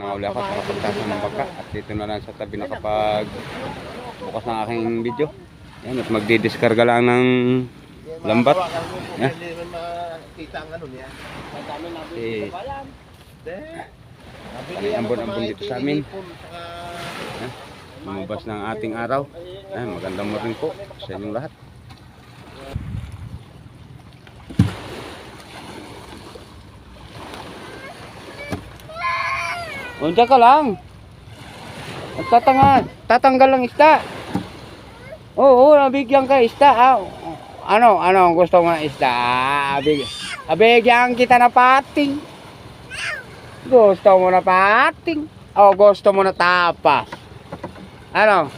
nangahuli ako sa kapagtasan ng bangka. At dito na lang sa tabi nakapag bukas ng aking video. Yan, at magdidiskarga lang ng lambat. Niya. Si Aling ambon-ambon dito sa amin. lumabas ng ating araw. Yan, magandang morning po sa inyong lahat. Unsa ka lang. At tatanga, tatanggal lang isda. Oo, nabigyan ka isda. Ah. Ano, ano gusto mo ng isda? Ah, big, abigyan kita na pating. Gusto mo na pating. O gusto mo na tapas. Ano?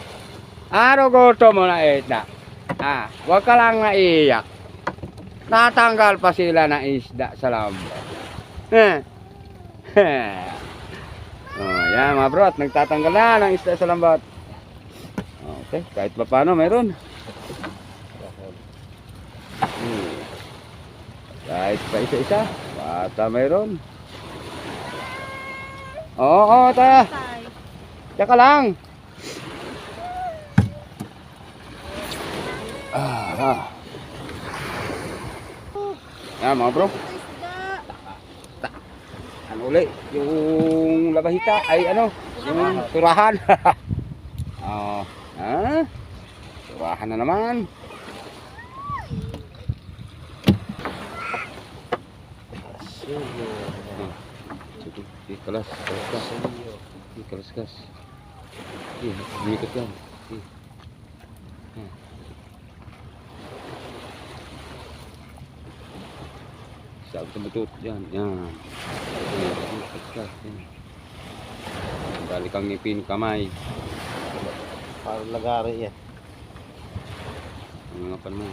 Ano gusto mo na isda? Ah, wag ka lang naiyak. Natanggal pa sila ng isda sa lambo. Eh. Oh, yan mga bro, at nagtatanggal na ng isda sa lambat. Okay, kahit pa paano meron. Hmm. Kahit pa isa-isa, bata meron. Oo, oo, ta. Tsaka lang. Ah, ah. Yan mga bro. Ano uli? Yung labahita ay ano? Yung turahan. oh, ha? Turahan na naman. Sige, sige, kalas, kalas ka. Sige, kalas kas. Sige, umikot yan. Sige. Ha. Sabi tumutut yan, yan. Yan, yan. Balik kang ngipin kamay. Parang lagari yan. Ang mga pan mo.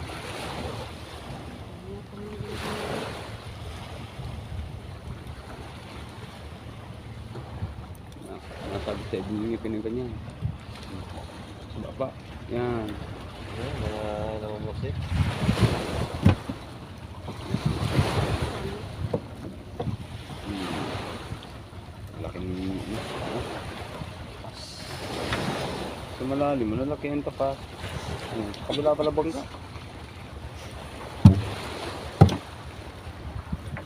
Na- Nasabi sa ibang ngipin ng ganyan. Sa baba. Yan. Yan, Mga nangumusik. Hmm. Laking ano? ano? Sa malalim, malalaki ang tapas. Hmm. Kabila pala bangka.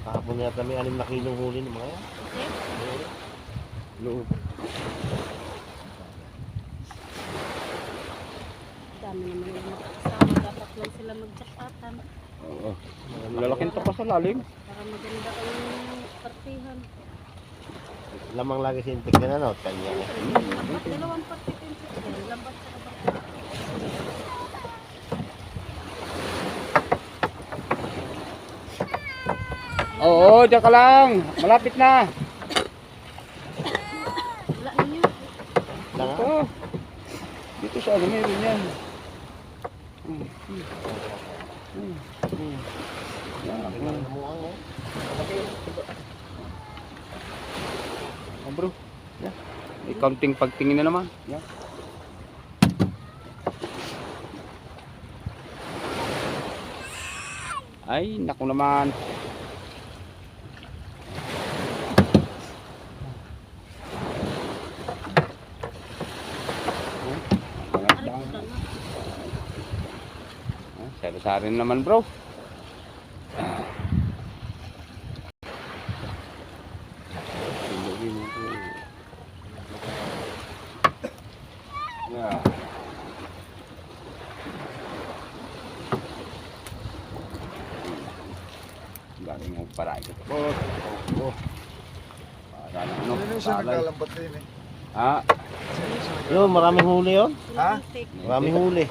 Kahapon yata may anim na kilong huli ng mga yan. Loob. Dami naman yung makakasama. Dapat lang sila magjakatan Oo. Lalaking tapas sa lalim. para maganda ang partihan. Lamang lagi sintik na ano, kanya. Dalawang partihan siya. Lambat sa kabata. Oo, diyan ka lang. Malapit na. Wala ninyo. Lang Ito. Dito sa ano meron yan. Hmm, hmm. Yan, oh. Bro. Yan. May counting pagtingin na naman. Yan. Ay, naku naman. Na. Ah, Sari-sari naman bro. Yeah. Para ito. Oh, oh. Para ano, palay. naglalambat din eh? Ah, Yun, maraming huli yun. Ha? Maraming huli.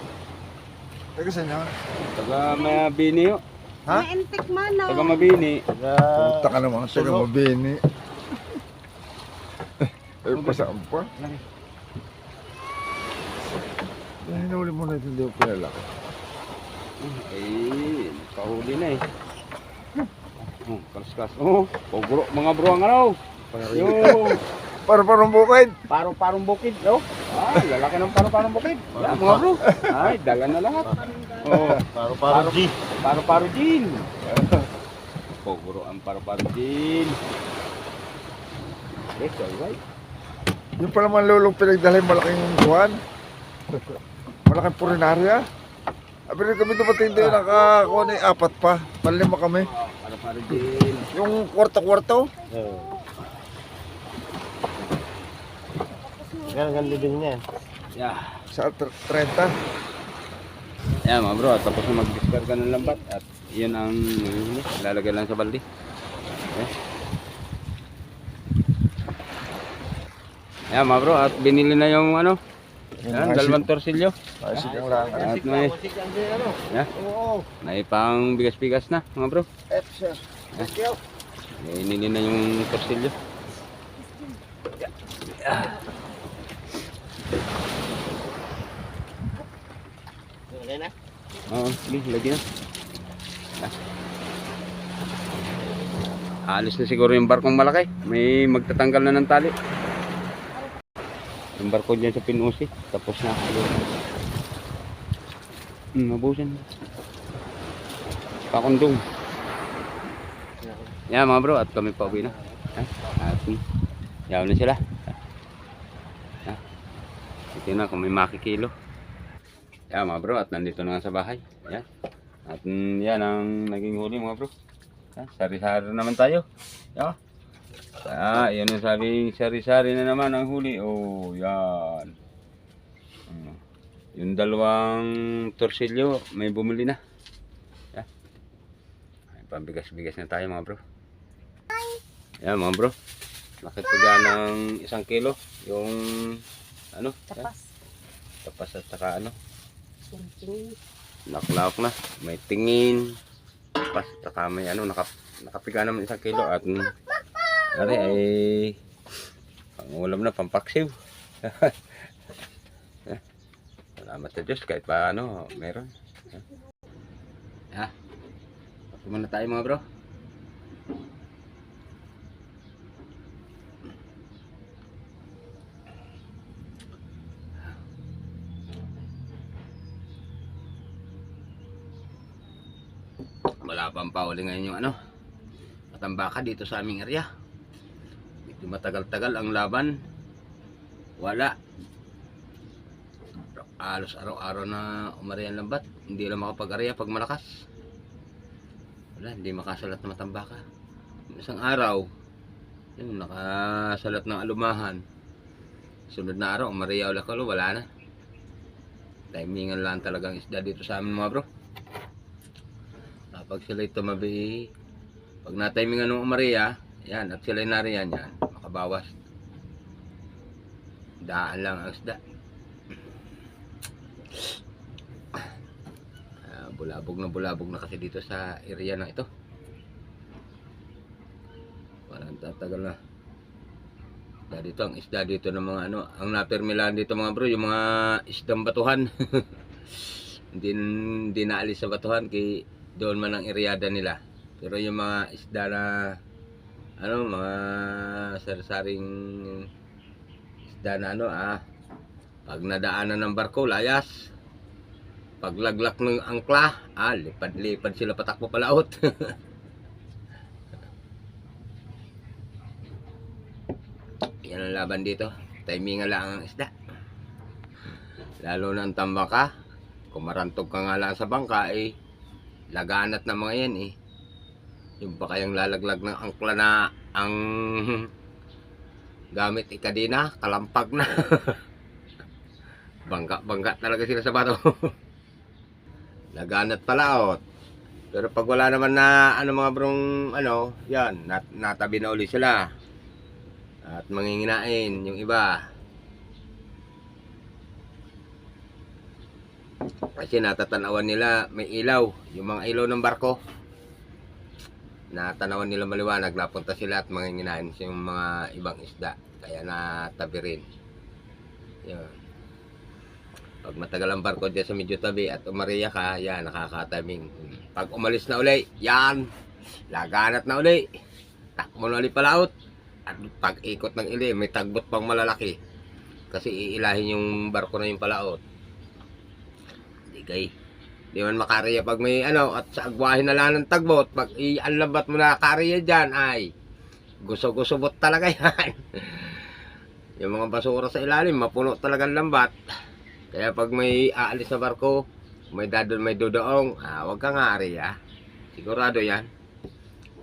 Taga saan yun? taga Mabini yo. Ha? Maintik man oh. Taga Mabini. Taga... Punta ka naman, taga Sulo. mabini. Eh, pasaan pa? Dahil hinuli mo na ito, hindi ko pinalaki. Eh, kahuli na eh. Oh, kaskas. Oh, paguro mga bro ang ano. Yo, Para parang bukid! paro-parong bukid. Oh, ah, lalaki ng paro-parong bukid. Yan, mga bro. Ay, dala na lahat. Oh, Paro-paro G. paro-paro din. Paguro ang paro-paro din. Yes, alright. Yung pala mga lulong pinagdalhin malaking buwan. Malaking purinarya. Abi kami dumating doon, nakakuha na yung apat pa. Palima kami. Para para din. Yung kwarto-kwarto. Oo. Ganun ganun din niyan. Yeah. Sa tr- 30. Yan mga bro, tapos na mag-discard ka ng lambat at yun ang lalagay lang sa balde. Okay. Yan mga bro, at binili na yung ano, yan, dalawang torsilyo. Ayos yung lang. At may, yan, Oo. may pang bigas-bigas na mga bro. Eh, sir. Thank you. Na yung torsilyo. Okay na? Oo, sige, lagyan na. Alis na siguro yung barkong malaki. May magtatanggal na ng tali. Yung barko dyan sa Pinusi. Tapos na. Hmm, mabusan. Pakundong. Yan mga bro, at kami pa uwi na. Ah, At yaw na sila. Ah. Ito na kung may makikilo. Yan mga bro, at nandito na sa bahay. Yan. At mm, yan ang naging huli mga bro. Sari-sari naman tayo. Yan. Ah, yan ang sabi, sari-sari na naman ang huli. Oh, yan. Yung dalawang torsilyo, may bumili na. Yan. May pambigas-bigas na tayo mga bro. Yan mga bro. Bakit dyan ng isang kilo? Yung ano? Tapas. tapas at saka ano? Tingin. Naklawak na. May tingin. Tapos, saka may ano, nakap, nakapiga naman isang kilo at Ari ay pangulam na, pampaksiw. Salamat sa Diyos kahit pa ano, meron. Ha? Pati muna tayo mga bro. Wala pang pauli ngayon yung ano. Matambaka dito sa aming area. Matagal-tagal ang laban. Wala. Alos araw-araw na umari ang lambat. Hindi lang makapag-area pag malakas. Wala, hindi makasalat na matambaka. Isang araw, yun, nakasalat ng alumahan. Sunod na araw, umariya ulit ko, wala na. Timingan lang talagang isda dito sa amin mga bro. Kapag sila'y tumabi, pag natimingan ng umariya, yan, at sila'y nariyan yan, makabawas. Daan lang ang isda. Ah, bulabog na bulabog na kasi dito sa area na ito. Parang tatagal na. Isda dito, ang isda dito ng mga ano, ang napirmilan dito mga bro, yung mga isdang batuhan. hindi, hindi naalis sa batuhan, kay doon man ang iryada nila. Pero yung mga isda na, ano, mga sarsaring isda na ano, ah, pag nadaanan ng barko, layas. Paglaglak ng angkla, ah, lipad-lipad sila patakbo palaot. Yan ang laban dito. Timingan lang ang isda. Lalo na ang tambaka. Kung marantog ka nga lang sa bangka, eh, laganat na mga yan, eh. Yung pa kayang lalaglag ng angkla na ang gamit ikadina, kalampag na. Bangga-bangga talaga sila sa bato. laganat palaot. Pero pag wala naman na ano mga brong ano, yan, nat natabi na uli sila. At manginginain yung iba. Kasi natatanawan nila may ilaw, yung mga ilaw ng barko. Natanawan nila maliwanag, napunta sila at manginginain yung mga ibang isda. Kaya natabi rin. Yun. Pag matagal ang barko dyan sa medyo tabi at umariya ka, yan, nakakatabing. Pag umalis na uli, yan, laganat na uli. Takbo na uli palaot. At pag ikot ng ili, may tagbot pang malalaki. Kasi iilahin yung barko na yung palaot. Di kay. Di man makariya pag may ano, at sa agwahin na lang ng tagbot, pag ianlabat mo na kariya dyan, ay, gusto-gusto bot talaga yan. Yung mga basura sa ilalim, mapuno talagang lambat. Kaya pag may aalis na barko, may dadon may dodoong, ah, wag kang ari ah. Sigurado yan.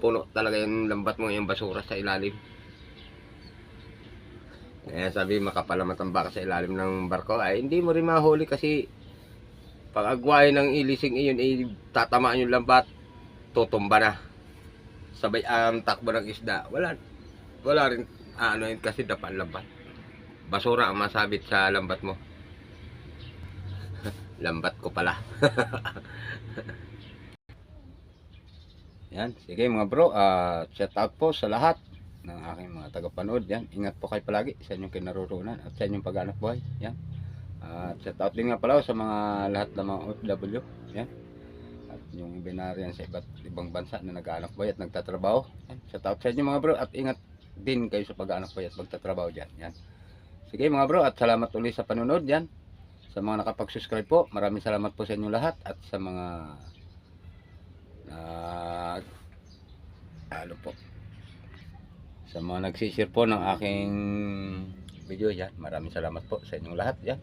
Puno talaga yung lambat mo yung basura sa ilalim. Kaya sabi makapalamatamba ka sa ilalim ng barko, ay hindi mo rin mahuli kasi pag agwain ng ilising iyon, ay tatamaan yung lambat, tutumba na. Sabay ang takbo ng isda. Wala, wala rin, ah, ano yun kasi dapat lambat. Basura ang masabit sa lambat mo. lambat ko pala. Yan, sige mga bro, ah shout out po sa lahat ng aking mga tagapanood. Yan, ingat po kayo palagi sa inyong kinaroroonan at sa inyong pag-anak buhay. Yan. At shout out din nga pala sa mga lahat ng mga OFW. Yan. At yung binariyan sa iba't ibang bansa na nag-anak buhay at nagtatrabaho. Yan. Shout out sa inyo mga bro at ingat din kayo sa pag-anak buhay at magtatrabaho dyan. Yan. Sige mga bro at salamat ulit sa panonood yan. Sa mga nakapag-subscribe po, maraming salamat po sa inyo lahat at sa mga nag ano po sa mga nagsishare po ng aking video yan maraming salamat po sa inyong lahat yan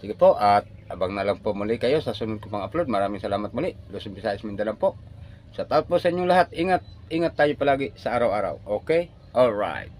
sige po at abang na lang po muli kayo sa sunod ko pang upload. Maraming salamat muli. Luzon, Visayas, Mindanao po. Shout out po sa inyong lahat. Ingat ingat tayo palagi sa araw-araw. Okay? Alright